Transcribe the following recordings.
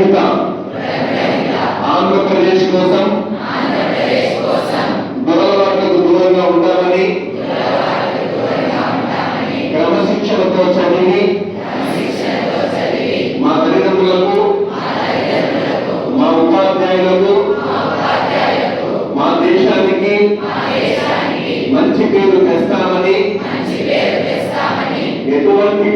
రహిత ఆంధ్రప్రదేశ్ కోసం దురలవాట్లకు దూరంగా ఉంటామని క్రమశిక్షణతో చదివి మా తల్లిదండ్రులకు మా ఉపాధ్యాయులకు మా దేశానికి మంచి పేరు తెస్తామని ఎటువంటి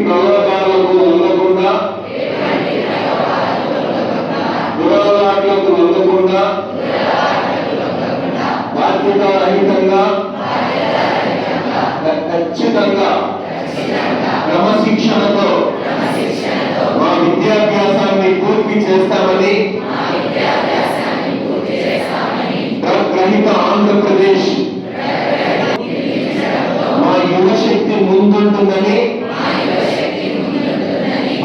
ముందుంటుందని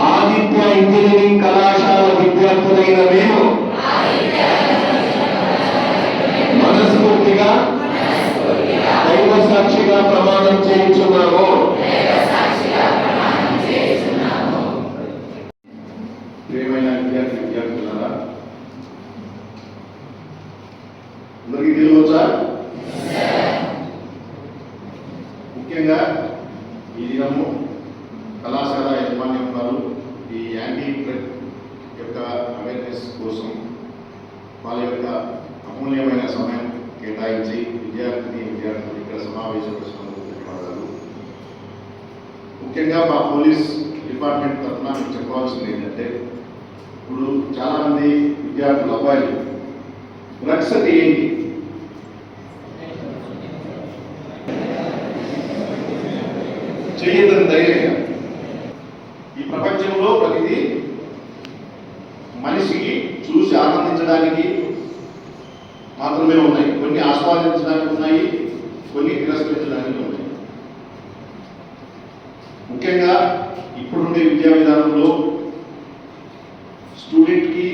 ఆదిత్య ఇంజనీరింగ్ కళాశాల విద్యార్థులైన మేము మనస్ఫూర్తిగా దైవ సాక్షిగా ప్రమాణం చేయించున్నాము. ప్రియమైన విద్యార్థి విద్యార్థులారా అందరికీ తెలియవచ్చా ముఖ్యంగా ఈ కళాశాల యజమాన్యం వారు ఈ యాంటీ డ్రగ్ యొక్క అవేర్నెస్ కోసం వాళ్ళ యొక్క అమూల్యమైన సమయం కేటాయించి విద్యార్థిని విద్యార్థులు ఇక్కడ సమావేశపరిచినందుకు ధన్యవాదాలు. ముఖ్యంగా మా పోలీస్ డిపార్ట్మెంట్ తరఫున మీకు చెప్పవలసింది ఏంటంటే ఇప్పుడు చాలామంది విద్యార్థులు అబ్బాయిలు డ్రగ్స్ అంటే ఏంటి చేయదని ధైర్యంగా ఈ ప్రపంచంలో ప్రతిదీ మనిషికి చూసి ఆనందించడానికి మాత్రమే ఉన్నాయి. కొన్ని ఆస్వాదించడానికి ఉన్నాయి కొన్ని తిరస్కరించడానికి ఉన్నాయి. ముఖ్యంగా ఇప్పుడుండే విద్యా విధానంలో స్టూడెంట్కి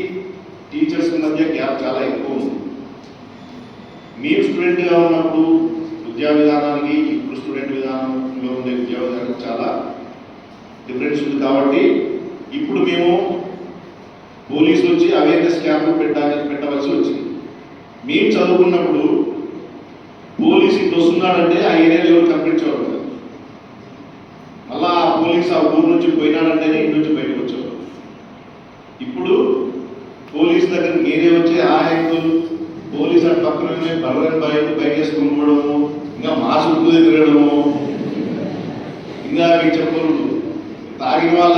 టీచర్స్ మధ్య గ్యాప్ చాలా ఎక్కువ ఉంది. మీరు స్టూడెంట్గా ఉన్నప్పుడు విద్యా విధానానికి ఇప్పుడు స్టూడెంట్ విధానంలో ఉండే విద్యా చాలా డిఫరెన్స్ ఉంది కాబట్టి ఇప్పుడు మేము పోలీసులు వచ్చి అవేర్నెస్ క్యాంపులు పెట్టాలి పెట్టవలసి వచ్చింది మేము చదువుకున్నప్పుడు పోలీసు ఇప్పుడు వస్తున్నాడంటే ఆ ఏరియాలో ఎవరు కనిపించేవారు కాదు. మళ్ళా ఆ పోలీస్ ఆ ఊరు నుంచి పోయినాడంటేనే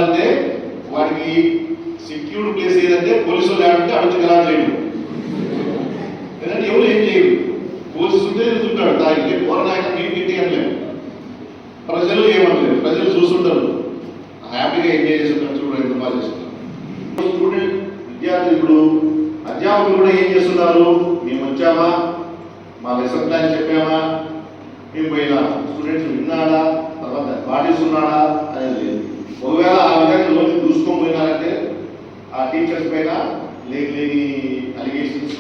తాగిన వాడికి సెక్యూర్డ్ ప్లేస్ ఏదంటే పోలీసు లేకుంటే ఏమంటే అడుగు గలా చేయడం. ఎవరు ఏం చేయరు. పోలీసు ఉంటే ఎదుగుతుంటాడు తాగి పోరాడాక మేము గిట్టి అనలేము ప్రజలు ఏమనలేదు. ప్రజలు చూస్తుంటారు. హ్యాపీగా ఎంజాయ్ చేస్తుంటారు. చూడండి ఎంత బాగా చేస్తున్నారు. స్టూడెంట్ విద్యార్థులు ఇప్పుడు అధ్యాపకులు కూడా ఏం చేస్తున్నారు? మేము వచ్చామా? మా లెసన్ ప్లాన్ చెప్పామా? మేము పోయినా? స్టూడెంట్స్ విన్నాడా? తర్వాత పాటిస్తున్నాడా అనేది లేదు. టీచర్స్ పైన లేని లేని అలిగేషన్స్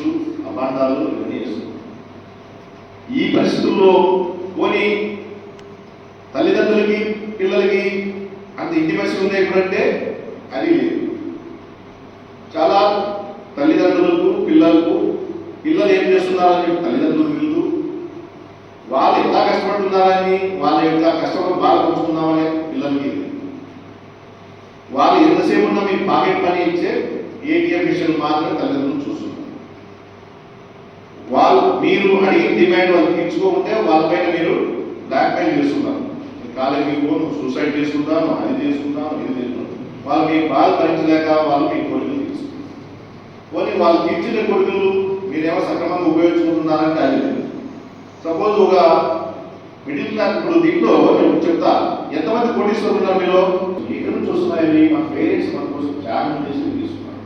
అబాండాలు ఇవన్నీ చేస్తున్నారు ఈ పరిస్థితుల్లో పోనీ తల్లిదండ్రులకి పిల్లలకి అంత ఇంటిమేషన్ ఉంది ఎప్పుడంటే అది లేదు. చాలా తల్లిదండ్రులకు పిల్లలకు పిల్లలు ఏం చేస్తున్నారని చెప్పి తల్లిదండ్రులు వీళ్ళు వాళ్ళు ఎంత కష్టపడుతున్నారని వాళ్ళ యొక్క కష్టపడి బాగా పంచుకుందామని పిల్లలకి వాళ్ళు ఎంతసేపు ఉన్నా మీ పాకెట్ పని ఇచ్చే ఏటీఎం మిషన్ మాత్రం తల్లిదండ్రులు చూస్తున్నారు. వాళ్ళు మీరు అడిగిన డిమాండ్ వాళ్ళు తీర్చుకోకుంటే వాళ్ళపైన మీరు బ్లాక్ మెయిల్ చేస్తున్నారు కాలేజీ పోను సూసైడ్ చేసుకుంటాను అది చేసుకుంటాను ఇది చేసుకుంటాను వాళ్ళు మీ బాధ భరించలేక వాళ్ళు మీ కోరికలు తీసుకుంటారు పోనీ వాళ్ళు తీర్చిన కోరికలు మీరేమో సక్రమంగా ఉపయోగించుకుంటున్నారంటే అది లేదు. సపోజ్ ఒక మిడిల్ క్లాస్ ఇప్పుడు దీంట్లో నేను చెప్తా ఎంతమంది కోటీశ్వరులు ఉన్నారు మీలో? నుంచి వస్తున్నాయి పేరెంట్స్ మన కోసం త్యాగం చేసి తీసుకున్నారు.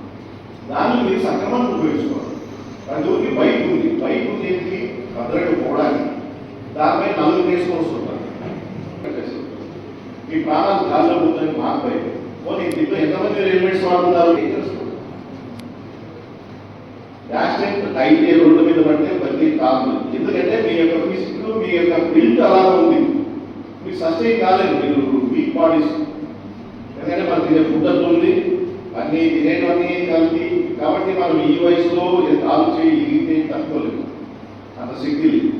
దాన్ని మీరు సక్రమంగా ఉపయోగించుకోవాలి. ప్రతి ఒక్కరికి బైక్ ఉంది. బైక్ ఉంది ఏంటి? భద్రత పోవడానికి. దానిపై నలుగురు కేసులు వస్తుంటారు మీ ప్రాణాలు గాల్లో ఉందని మాకు పోనీ దీంట్లో ఎంతమంది రైల్వేస్ వాడుతున్నారు? లాస్ట్ తెలుసుకోండి యాక్సిడెంట్ ఏ రోడ్డు మీద పడితే ప్రతి కాదు ఎందుకంటే మీ యొక్క ఫిజిక్ మీ యొక్క బిల్ట్ అలా ఉంది. మీకు సస్టైన్ కాలేదు మీరు. వీక్ బాడీస్ తినే ఫుడ్ అంత ఉంది. అన్ని తినేటివన్నీ కలిపి కాబట్టి మనం ఈ వయసులో ఆలోచి చేయి తట్టుకోలేము. అంత శక్తి లేదు.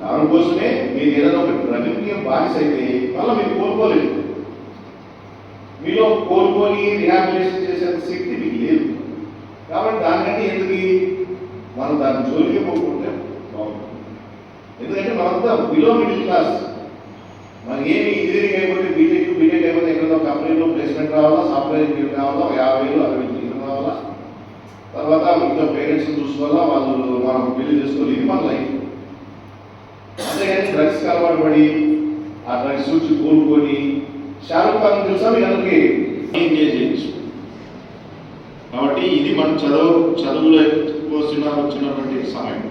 దానికోసమే మీరు ఏదైనా ఒక డ్రగ్కి బానిస అయితే మళ్ళీ మీరు కోలుకోలేదు మీలో కోరుకొని రిహాబిలేషన్ చేసేంత శక్తి మీకు లేదు. కాబట్టి దానికంటే ఎందుకు మనం దాని జోలికి పోకుంటే బాగుంటుంది ఎందుకంటే మనంతా బిలో మిడిల్ క్లాస్ మనకి ఏమి ఇంజనీరింగ్ అయిపోతే బీటెక్ బీటెక్ అయిపోతే ఎక్కడో కంపెనీలో ప్లేస్మెంట్ రావాలా సాఫ్ట్వేర్ ఇంజనీర్ కావాలా ఒక యాభై వేలు అరవై ఇంజనీర్ రావాలా? తర్వాత ఇంట్లో పేరెంట్స్ చూసుకోవాలా వాళ్ళు మనం పెళ్ళి చేసుకోవాలి ఇది మన లైఫ్ అంతేగాని డ్రగ్స్ అలవాటు పడి ఆ డ్రగ్స్ నుంచి కోలుకొని షారుఖ్ ఖాన్ తెలుసా మీ అందరికి? ఎంగేజ్ చేయొచ్చు కాబట్టి ఇది మనం చదువు చదువులో వచ్చిన వచ్చినటువంటి సమయం.